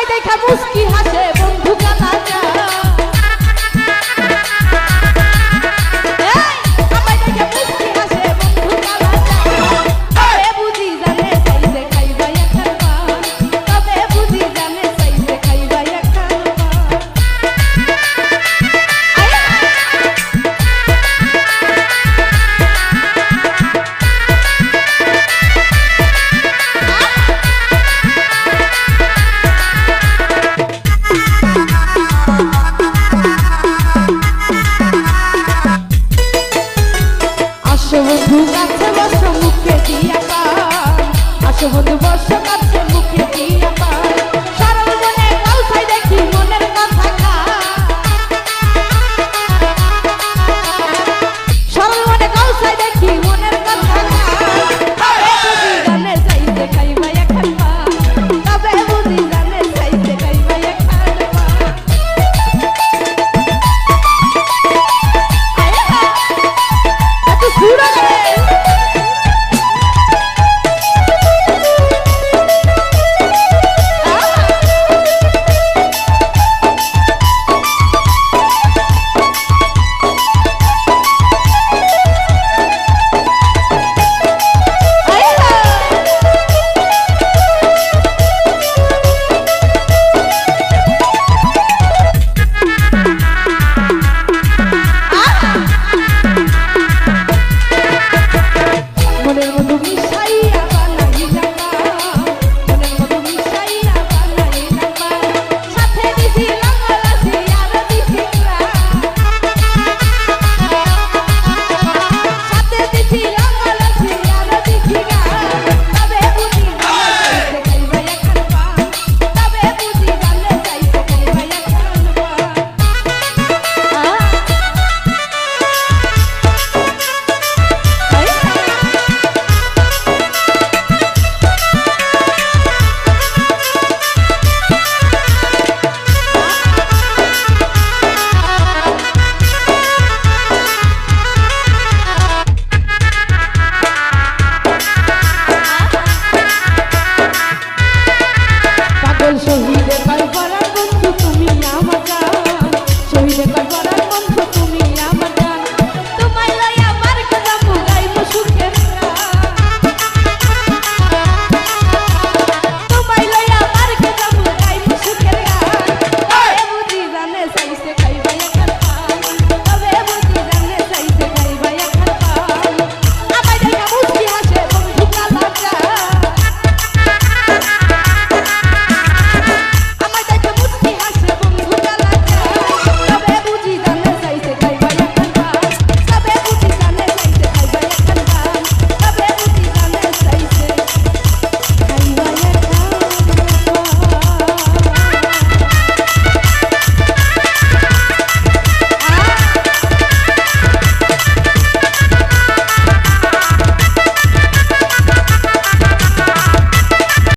vai deitar música e. বন্ধু গাছে বসো মুখে দিয়া আসো বন্ধু বসো